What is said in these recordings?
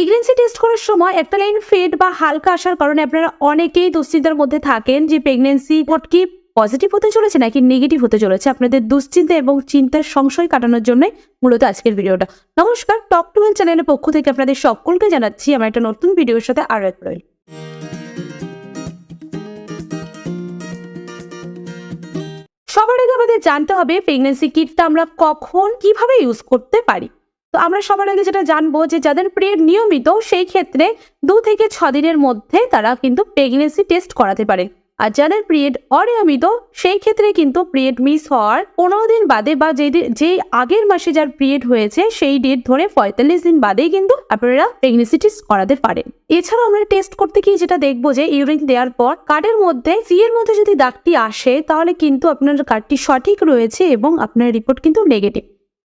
Pregnancy test করার সময় একটা লাইন ফেড বা হালকা আসার কারণে আপনারা অনেকেই দুশ্চিন্তার মধ্যে থাকেন যে প্রেগনেন্সি কি পজিটিভ হতে চলেছে নাকি নেগেটিভ হতে চলেছে। আপনাদের দুশ্চিন্তা এবং চিন্তার সংশয় কাটানোর জন্যই মূলত আজকের ভিডিওটা। নমস্কার টক টু চ্যানেলের পক্ষ থেকে আপনাদের সকলকে জানাচ্ছি আমার একটা নতুন ভিডিওর সাথে আরও এক রইল। সবার আগে আমাদের জানতে হবে প্রেগনেন্সি কিটটা আমরা কখন, কীভাবে ইউজ করতে পারি। তো আমরা সবার আগে যেটা জানব যে যাদের পিরিয়ড নিয়মিত, সেই ক্ষেত্রে দু থেকে ছ দিনের মধ্যে তারা কিন্তু প্রেগনেন্সি টেস্ট করাতে পারে। আর যাদের পিরিয়ড অনিয়মিত, সেই ক্ষেত্রে কিন্তু পিরিয়ড মিস হওয়ার পনেরো দিন বাদে বা যে যে আগের মাসে যার পিরিয়ড হয়েছে, সেই ডেট ধরে পঁয়তাল্লিশ দিন বাদেই কিন্তু আপনারা প্রেগনেন্সি টেস্ট করাতে পারেন। এছাড়াও আমরা টেস্ট করতে গিয়ে যেটা দেখব যে ইউরিন দেওয়ার পর কার্ডের মধ্যে সি এর মধ্যে যদি দাগটি আসে, তাহলে কিন্তু আপনার কার্ডটি সঠিক রয়েছে এবং আপনার রিপোর্ট কিন্তু নেগেটিভ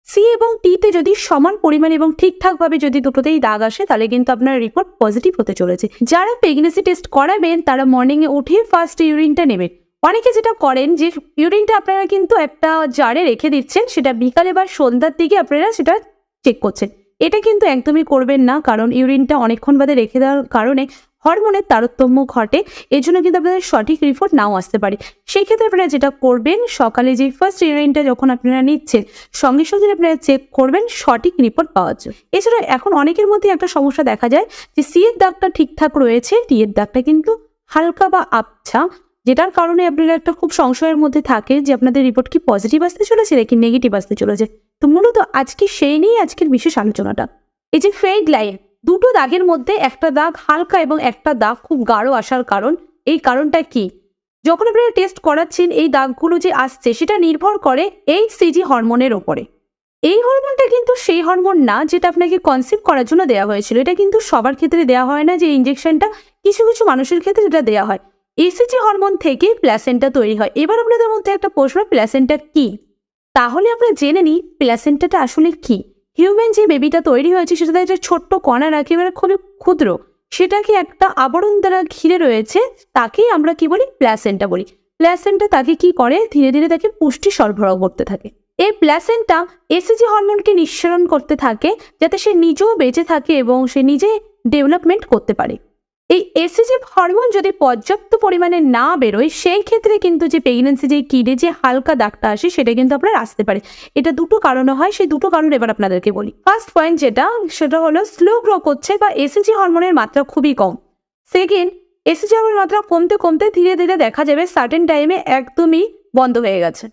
সি এবং টিতে যদি সমান পরিমাণ এবং ঠিকঠাকভাবে যদি দুটোতেই দাগ আসে, তাহলে কিন্তু আপনার রিপোর্ট পজিটিভ হতে চলেছে। যারা প্রেগনেন্সি টেস্ট করাবেন, তারা মর্নিংয়ে উঠে ফার্স্ট ইউরিনটা নেবেন। অনেকে যেটা করেন যে ইউরিনটা আপনারা কিন্তু একটা জারে রেখে দিচ্ছেন, সেটা বিকালে বা সন্ধ্যার দিকে আপনারা সেটা চেক করছেন। এটা কিন্তু একদমই করবেন না, কারণ ইউরিনটা অনেকক্ষণ বাদে রেখে দেওয়ার কারণে হরমোনের তারতম্য ঘটে এর জন্য কিন্তু আপনাদের সঠিক রিপোর্ট নাও আসতে পারে। সেই ক্ষেত্রে আপনারা যেটা করবেন, সকালে যে ফার্স্ট ইউরিনটা যখন আপনারা নিচ্ছেন, সঙ্গে সঙ্গে আপনারা চেক করবেন সঠিক রিপোর্ট পাওয়ার জন্য। এছাড়া এখন অনেকের মধ্যে একটা সমস্যা দেখা যায় যে সি এর দাগটা ঠিকঠাক রয়েছে টি এর দাগটা কিন্তু হালকা বা আবছা, যেটার কারণে আপনারা একটা খুব সংশয়ের মধ্যে থাকে যে আপনাদের রিপোর্ট কি পজিটিভ আসতে চলেছে নাকি নেগেটিভ আসতে চলেছে। তো মূলত আজকে সেই নিয়েই আজকের বিশেষ আলোচনাটা। এই যে ফেড লাইন দুটো দাগের মধ্যে একটা দাগ হালকা এবং একটা দাগ খুব গাঢ় আসার কারণ। এই কারণটা কি? যখন আপনারা টেস্ট করাচ্ছেন, এই দাগগুলো যে আসছে, সেটা নির্ভর করে এই সিজি হরমোনের ওপরে। এই হরমোনটা কিন্তু সেই হরমোন না যেটা আপনাকে কনসিভ করার জন্য দেওয়া হয়েছিল। এটা কিন্তু সবার ক্ষেত্রে দেওয়া হয় না যে ইঞ্জেকশনটা কিছু কিছু মানুষের ক্ষেত্রে এটা দেওয়া হয়। এসিজি হরমোন থেকে প্ল্যাসেন্টা তৈরি হয়। এবার আপনাদের মধ্যে একটা প্রশ্ন প্ল্যাসেন্টা কি? তাহলে আমরা জেনে নিই প্ল্যাসেন্টাটা আসলে কি? হিউম্যান যে বেবিটা তৈরি হয়েছে সেটাতে একটা ছোট্ট কণা একেবারে খুবই ক্ষুদ্র। সেটাকে একটা আবরণ দ্বারা ঘিরে রয়েছে, তাকেই আমরা কি বলি? প্ল্যাসেন্টা বলি। প্ল্যাসেন্টা তাকে কি করে? ধীরে ধীরে তাকে পুষ্টি সরবরাহ করতে থাকে। এই প্ল্যাসেন্টা এসিজি হরমোনকে নিঃসরণ করতে থাকে, যাতে সে নিজেও বেঁচে থাকে এবং সে নিজে ডেভেলপমেন্ট করতে পারে। এই এসিজি হরমোন যদি পর্যাপ্ত পরিমাণে না বেরোয়, সেই ক্ষেত্রে কিন্তু যে প্রেগনেন্সি যে কিডে যে হালকা দাগটা আসে, সেটা কিন্তু আপনার আসতে পারে। এটা দুটো কারণে হয়, সেই দুটো কারণ এবার আপনাদেরকে বলি। ফার্স্ট পয়েন্ট যেটা, সেটা হলো স্লো গ্রো করছে বা এসিজি হরমোনের মাত্রা খুবই কম। সেকেন্ড এসিজি হরমোনের মাত্রা কমতে কমতে ধীরে ধীরে দেখা যাবে সার্টেন টাইমে একদমই বন্ধ হয়ে গেছে।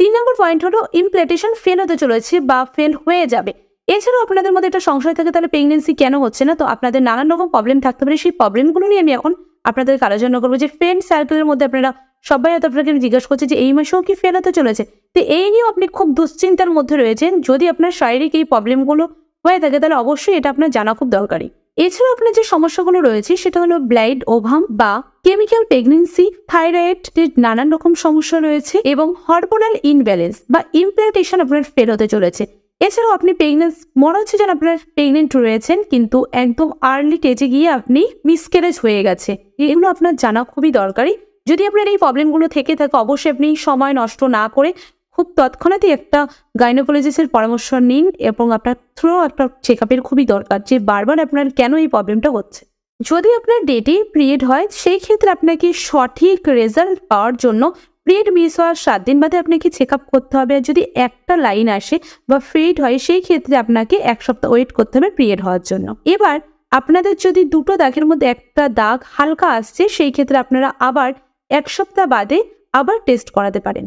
তিন নম্বর পয়েন্ট হলো ইমপ্লেটেশন ফেল হতে চলেছে বা ফেল হয়ে যাবে। এছাড়াও আপনাদের মধ্যে একটা সংশয় থাকে, তাহলে প্রেগনেন্সি কেন হচ্ছে না? তো আপনাদের নানান রকম প্রবলেম থাকতে পারে। সেই প্রবলেমগুলো নিয়ে আমি এখন আপনাদেরকে আলোচনা করব যে ফ্রেন্ড সার্কেলের মধ্যে আপনারা সবাই হয়তো আপনাকে জিজ্ঞাসা করছে যে এই মাসেও কি ফেল হতে চলেছে? তো এই নিয়েও আপনি খুব দুশ্চিন্তার মধ্যে রয়েছেন। যদি আপনার শারীরিক এই প্রবলেমগুলো হয়ে থাকে, তাহলে অবশ্যই এটা আপনার জানা খুব দরকারি। এছাড়াও আপনার যে সমস্যাগুলো রয়েছে, সেটা হলো ব্লাইড ওভাম বা কেমিক্যাল প্রেগনেন্সি থাইরয়েড নানান রকম সমস্যা রয়েছে এবং হরমোনাল ইনব্যালেন্স বা ইমপ্লান্টেশন আপনার ফেল হতে চলেছে। এছাড়াও আপনি প্রেগনেন্স মনে হচ্ছে যেন আপনার প্রেগনেন্ট রয়েছেন, কিন্তু একদম আর্লি টেজে গিয়ে আপনি মিসক্যারেজ হয়ে গেছে। এগুলো আপনার জানা খুবই দরকারি। যদি আপনার এই প্রবলেমগুলো থেকে থাকে, অবশ্যই আপনি সময় নষ্ট না করে খুব তৎক্ষণাৎই একটা গাইনোকোলজিস্টের পরামর্শ নিন এবং আপনার থ্রো একটা চেক আপের খুবই দরকার যে বারবার আপনার কেন এই প্রবলেমটা হচ্ছে। যদি আপনার ডেটে পিরিয়ড হয়, সেই ক্ষেত্রে আপনাকে সঠিক রেজাল্ট পাওয়ার জন্য পিরিয়ড মিস হওয়ার সাত দিন বাদে আপনাকে চেক আপ করতে হবে। আর যদি একটা লাইন আসে বা ফ্রিড হয়, সেই ক্ষেত্রে আপনাকে এক সপ্তাহ ওয়েট করতে হবে পিরিয়ড হওয়ার জন্য। এবার আপনাদের যদি দুটো দাগের মধ্যে একটা দাগ হালকা আসছে, সেই ক্ষেত্রে আপনারা আবার এক সপ্তাহ বাদে আবার টেস্ট করাতে পারেন।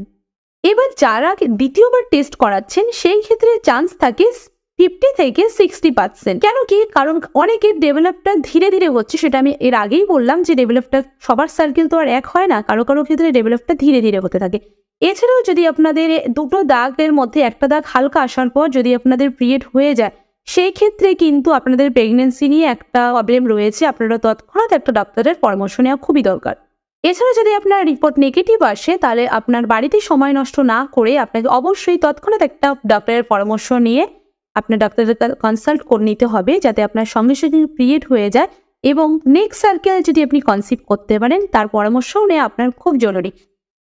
এবার যারা দ্বিতীয়বার টেস্ট করাচ্ছেন, সেই ক্ষেত্রে চান্স থাকে ফিফটি থেকে সিক্সটি পার্সেন্ট কেন কি? কারণ অনেকের ডেভেলপটা ধীরে ধীরে হচ্ছে, সেটা আমি এর আগেই বললাম যে ডেভেলপটা সবার সার্কেল তো আর এক হয় না, কারও কারও ক্ষেত্রে ডেভেলপটা ধীরে ধীরে হতে থাকে। এছাড়াও যদি আপনাদের দুটো দাগের মধ্যে একটা দাগ হালকা আসার পর যদি আপনাদের পিরিয়ড হয়ে যায়, সেই ক্ষেত্রে কিন্তু আপনাদের প্রেগনেন্সি নিয়ে একটা প্রবলেম রয়েছে। আপনারা তৎক্ষণাৎ একটা ডাক্তারের পরামর্শ নেওয়া খুবই দরকার। এছাড়া যদি আপনার রিপোর্ট নেগেটিভ আসে, তাহলে আপনার বাড়িতে সময় নষ্ট না করে আপনাকে অবশ্যই তৎক্ষণাৎ একটা ডাক্তারের পরামর্শ নিয়ে আপনার ডাক্তারের কনসাল্ট করে, নিতে হবে যাতে আপনার সঙ্গে সঙ্গে পিরিয়ড হয়ে যায় এবং নেক্সট সার্কেল যদি আপনি কনসিভ করতে পারেন, তার পরামর্শও নেওয়া আপনার খুব জরুরি।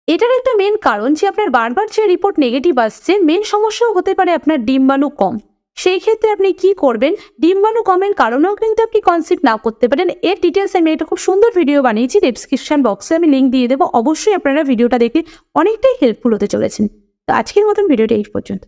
এটার একটা মেন কারণ যে আপনার বারবার যে রিপোর্ট নেগেটিভ আসছে মেন সমস্যাও হতে পারে আপনার ডিম্বাণু কম। সেই ক্ষেত্রে আপনি কি করবেন? ডিম্বাণু কমের কারণেও কিন্তু আপনি কনসিভ না করতে পারেন। এর ডিটেলস আমি একটা খুব সুন্দর ভিডিও বানিয়েছি ডেসক্রিপশন বক্সে আমি লিঙ্ক দিয়ে দেবো। অবশ্যই আপনারা ভিডিওটা দেখে অনেকটাই হেল্পফুল হতে চলেছেন। তো আজকের মতন ভিডিওটা এই পর্যন্ত।